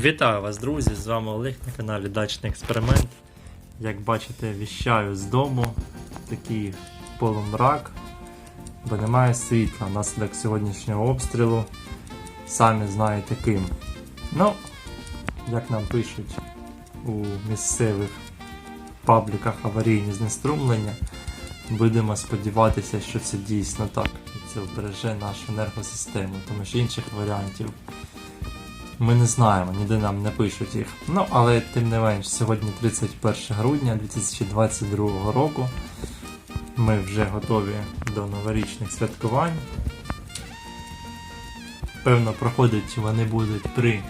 Вітаю вас, друзі! З вами Олег на каналі Дачний Експеримент. Як бачите, віщаю з дому такий полумрак, бо немає світла внаслідок сьогоднішнього обстрілу. Самі знаєте ким. Ну, як нам пишуть у місцевих пабліках аварійні знеструмлення, будемо сподіватися, що це дійсно так. І це вбереже нашу енергосистему, тому що інших варіантів ми не знаємо, ніде нам не пишуть їх. Ну, але тим не менш, сьогодні 31 грудня 2022 року. Ми вже готові до новорічних святкувань. Певно, проходити вони будуть при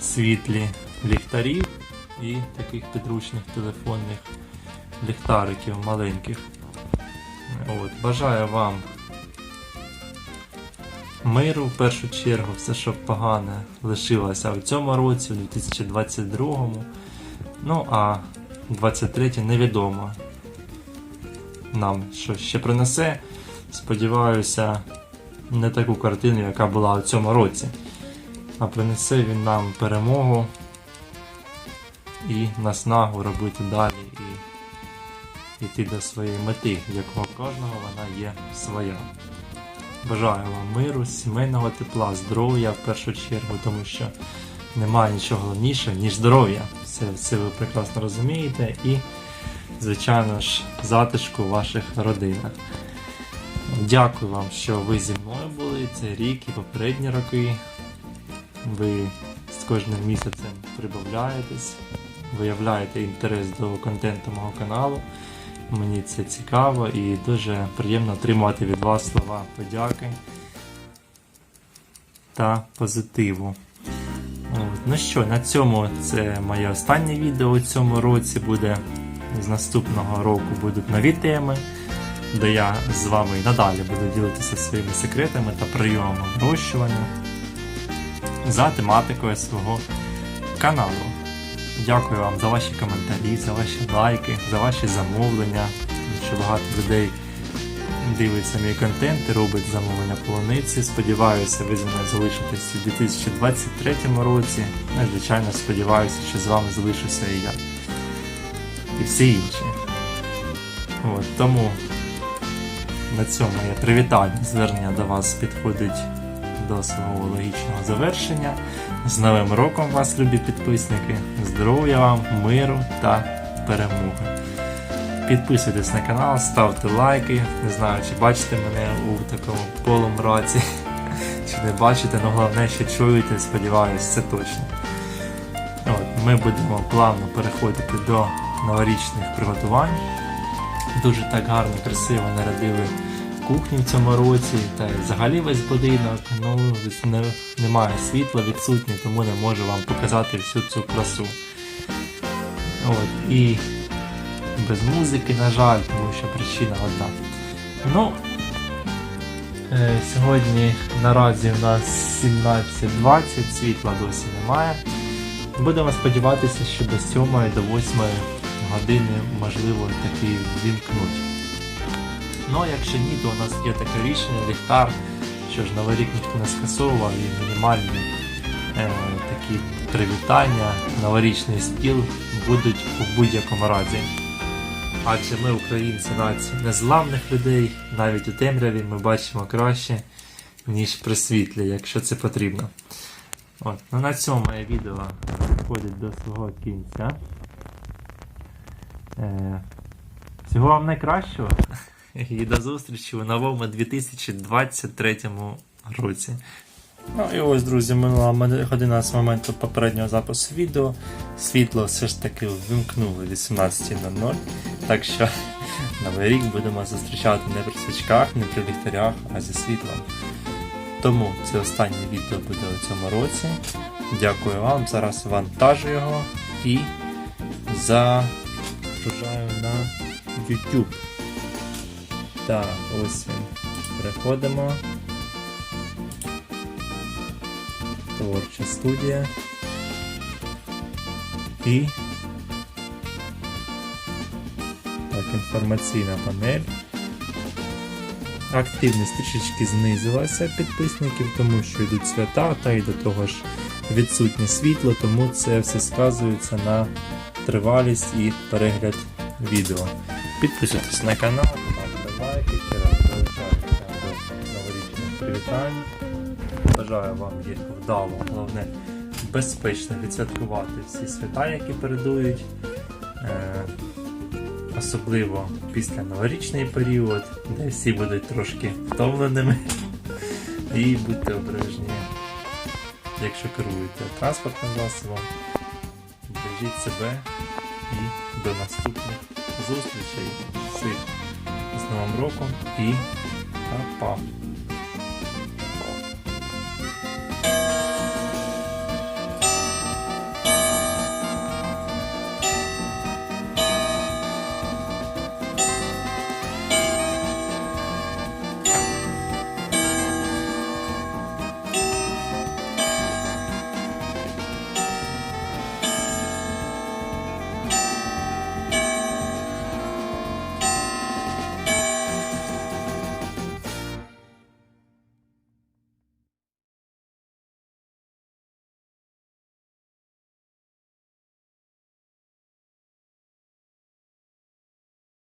світлі ліхтарів і таких підручних телефонних ліхтариків маленьких. От, бажаю вам миру в першу чергу, все, що погане лишилося в цьому році, у 2022. Ну а 23 невідомо нам що ще принесе. Сподіваюся, не таку картину, яка була у цьому році. А принесе він нам перемогу і наснагу робити далі і йти до своєї мети, якого кожного вона є своя. Бажаю вам миру, сімейного тепла, здоров'я в першу чергу, тому що немає нічого головніше, ніж здоров'я. Це, це ви прекрасно розумієте. І, звичайно ж, затишку в ваших родинах. Дякую вам, що ви зі мною були цей рік і попередні роки. Ви з кожним місяцем прибавляєтесь, виявляєте інтерес до контенту мого каналу. Мені це цікаво і дуже приємно отримувати від вас слова подяки та позитиву. Ну що, на цьому це моє останнє відео у цьому році буде. З наступного року будуть нові теми, де я з вами і надалі буду ділитися своїми секретами та прийомами вирощування за тематикою свого каналу. Дякую вам за ваші коментарі, за ваші лайки, за ваші замовлення. Що багато людей дивиться мій контент і робить замовлення полуниці. Сподіваюся, ви зі мною залишитесь у 2023 році. Ну, звичайно, сподіваюся, що з вами залишуся і я. І всі інші. От, тому на цьому моє привітання, звернення до вас підходить до свого логічного завершення. З Новим роком вас, любі підписники! Здоров'я вам, миру та перемоги! Підписуйтесь на канал, ставте лайки. Не знаю, чи бачите мене у такому полумраці, чи не бачите, але головне, що чуєте, сподіваюся, це точно. От, Ми будемо плавно переходити до новорічних приготувань. Дуже так гарно, красиво нарядили кухню в цьому році, та й взагалі весь будинок. Ну, не, немає світла, відсутнє, тому не можу вам показати всю цю красу. От, І без музики, на жаль, тому що причина одна. Ну, е, сьогодні наразі в нас 17.20, світла досі немає. Будемо сподіватися, що до 7 до 8 години можливо таки вімкнуть. Ну а якщо ні, то у нас є таке рішення, ліхтар, що ж новий рік ніхто не скасовував і мінімальні е, такі привітання, новорічний стіл будуть у будь-якому разі. Адже ми, українці, нація незламних людей, навіть у темряві ми бачимо краще, ніж при світлі, якщо це потрібно. От, ну на цьому моє відео підходить до свого кінця. Е, всього вам найкращого і до зустрічі у новому 2023 році. Ну і ось, друзі, минула година з моменту попереднього запису відео. Світло все ж таки вимкнули 18.00. Так що новий рік будемо зустрічати не при свічках, не при ліхтарях, а зі світлом. Тому це останнє відео буде у цьому році. Дякую вам. Зараз вантажу його і загружаю на YouTube. Так, ось він. Переходимо. Творча студія. І так, інформаційна панель. Активність трішечки знизилася підписників, тому що йдуть свята, та й до того ж відсутнє світло, тому це все сказується на тривалість і перегляд відео. Підписуйтесь на канал, привітань. Бажаю вам їх вдало, головне безпечно відсвяткувати всі свята, які передують. Е, особливо після новорічний період, де всі будуть трошки втомленими. І будьте обережні, якщо керуєте транспортним засобом. Бережіть себе і до наступних зустрічей. Всіх з Новим роком і па-па!